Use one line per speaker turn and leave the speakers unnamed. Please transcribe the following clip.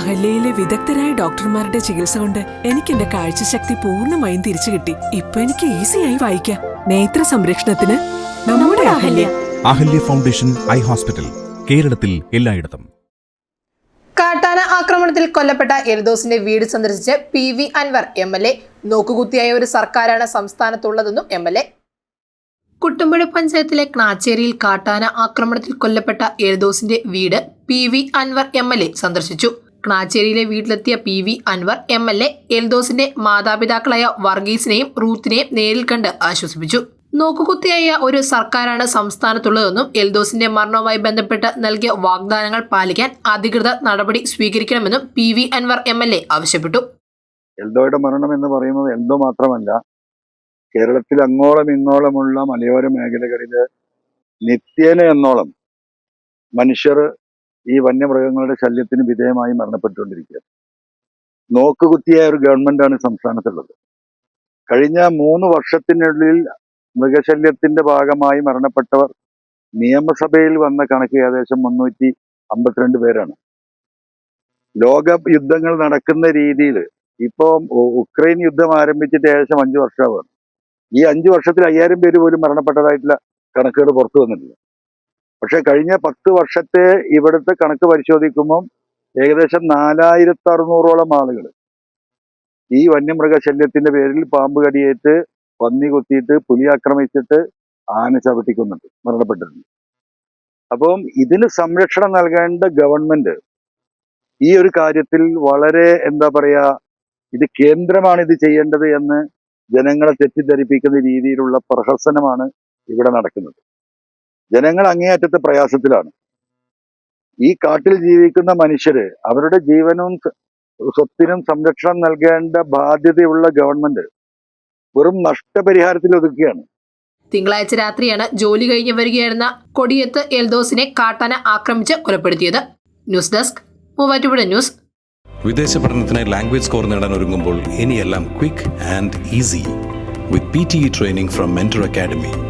അഹല്യയിലെ വിദഗ്ധരായ ഡോക്ടർമാരുടെ ചികിത്സ കൊണ്ട് എനിക്ക് എന്റെ കാഴ്ചശക്തി പൂർണമായും തിരിച്ചു കിട്ടി. ഇപ്പൊ എനിക്ക് ഈസിയായി വായിക്കാം. നേത്ര സംരക്ഷണത്തിന് നമ്മുടെ Ahalya.
Ahalya. Foundation eye hospital കേരളത്തിൽ എല്ലായിടത്തും.
കാട്ടാന ആക്രമണത്തിൽ കൊല്ലപ്പെട്ട എൽദോസിന്റെ വീട് സന്ദർശിച്ച് P V Anwar M L A. നോക്കുകുത്തിയായ ഒരു സർക്കാരാണ് സംസ്ഥാനത്തുള്ളതെന്നും എം എൽ എ. കുട്ടമ്പുഴ പഞ്ചായത്തിലെ ക്നാച്ചേരിയിൽ കാട്ടാന ആക്രമണത്തിൽ കൊല്ലപ്പെട്ട എൽദോസിന്റെ വീട് P V Anwar M L A സന്ദർശിച്ചു. ക്നാച്ചേരിയിലെ വീട്ടിലെത്തിയ P V Anwar M L A എൽദോസിന്റെ മാതാപിതാക്കളായ വർഗീസിനെയും റൂത്തിനെയും നേരിൽ കണ്ട് ആശ്വസിപ്പിച്ചു. നോക്കുകുത്തിയായ ഒരു സർക്കാരാണ് സംസ്ഥാനത്തുള്ളതെന്നും എൽദോസിന്റെ മരണവുമായി ബന്ധപ്പെട്ട് നൽകിയ വാഗ്ദാനങ്ങൾ പാലിക്കാൻ അധികൃതർ നടപടി സ്വീകരിക്കണമെന്നും P V Anwar M L A ആവശ്യപ്പെട്ടു.
എൽദോയുടെ മരണം എന്ന് പറയുന്നത് എന്തോ മാത്രമല്ല കേരളത്തിൽ അങ്ങോളം ഇങ്ങോളമുള്ള മലയോര മേഖലകളിൽ നിത്യേന എന്നോളം മനുഷ്യർ ഈ വന്യമൃഗങ്ങളുടെ ശല്യത്തിന് വിധേയമായി മരണപ്പെട്ടുകൊണ്ടിരിക്കുക നോക്കുകുത്തിയായ ഒരു ഗവൺമെന്റാണ് സംസ്ഥാനത്തുള്ളത്. കഴിഞ്ഞ മൂന്ന് വർഷത്തിനുള്ളിൽ മൃഗശല്യത്തിന്റെ ഭാഗമായി മരണപ്പെട്ടവർ നിയമസഭയിൽ വന്ന കണക്ക് ഏകദേശം മുന്നൂറ്റി അമ്പത്തിരണ്ട് പേരാണ്. ലോക യുദ്ധങ്ങൾ നടക്കുന്ന രീതിയിൽ ഇപ്പോ ഉക്രൈൻ യുദ്ധം ആരംഭിച്ചിട്ട് ഏകദേശം അഞ്ചു വർഷമാവാണ് ഈ അഞ്ചു വർഷത്തിൽ അയ്യായിരം പേര് പോലും മരണപ്പെട്ടതായിട്ടുള്ള കണക്കുകൾ പുറത്തു വന്നിട്ടില്ല. പക്ഷെ കഴിഞ്ഞ പത്ത് വർഷത്തെ ഇവിടുത്തെ കണക്ക് പരിശോധിക്കുമ്പോൾ ഏകദേശം നാലായിരത്തി അറുന്നൂറോളം ആളുകൾ ഈ വന്യമൃഗശല്യത്തിന്റെ പേരിൽ പാമ്പ് കടിയേറ്റ് പന്നി കുത്തിയിട്ട് പുലി ആക്രമിച്ചിട്ട് ആന ചവിട്ടിക്കുന്നുണ്ട് മരണപ്പെട്ടിട്ടുണ്ട്. അപ്പം ഇതിന് സംരക്ഷണം നൽകേണ്ട ഗവൺമെന്റ് ഈ ഒരു കാര്യത്തിൽ വളരെ എന്താ പറയാ ഇത് കേന്ദ്രമാണ് ഇത് ചെയ്യേണ്ടത് എന്ന് ജനങ്ങളെ തെറ്റിദ്ധരിപ്പിക്കുന്ന രീതിയിലുള്ള പ്രഹസനമാണ് ഇവിടെ നടക്കുന്നത്. ജനങ്ങൾ അങ്ങേയറ്റത്തെ പ്രയാസത്തിലാണ്. ഈ കാട്ടിൽ ജീവിക്കുന്ന മനുഷ്യര് അവരുടെ ജീവനും സ്വത്തിനും സംരക്ഷണം നൽകേണ്ട ബാധ്യതയുള്ള ഗവൺമെന്റ് വെറും നഷ്ടപരിഹാരത്തിൽ ഒതുക്കുകയാണ്.
തിങ്കളാഴ്ച രാത്രിയാണ് ജോലി കഴിഞ്ഞ് വരികയായിരുന്ന കൊടിയത്ത് എൽദോസിനെ കാട്ടാന ആക്രമിച്ച് കൊലപ്പെടുത്തിയത്. News desk Muvattupuzha news.
വിദേശ പഠനത്തിന് ലാംഗ്വേജ് സ്കോർ നേടാൻ ഒരുങ്ങുമ്പോൾ ഇനിയെല്ലാം quick and easy. With P T E training from Mentor Academy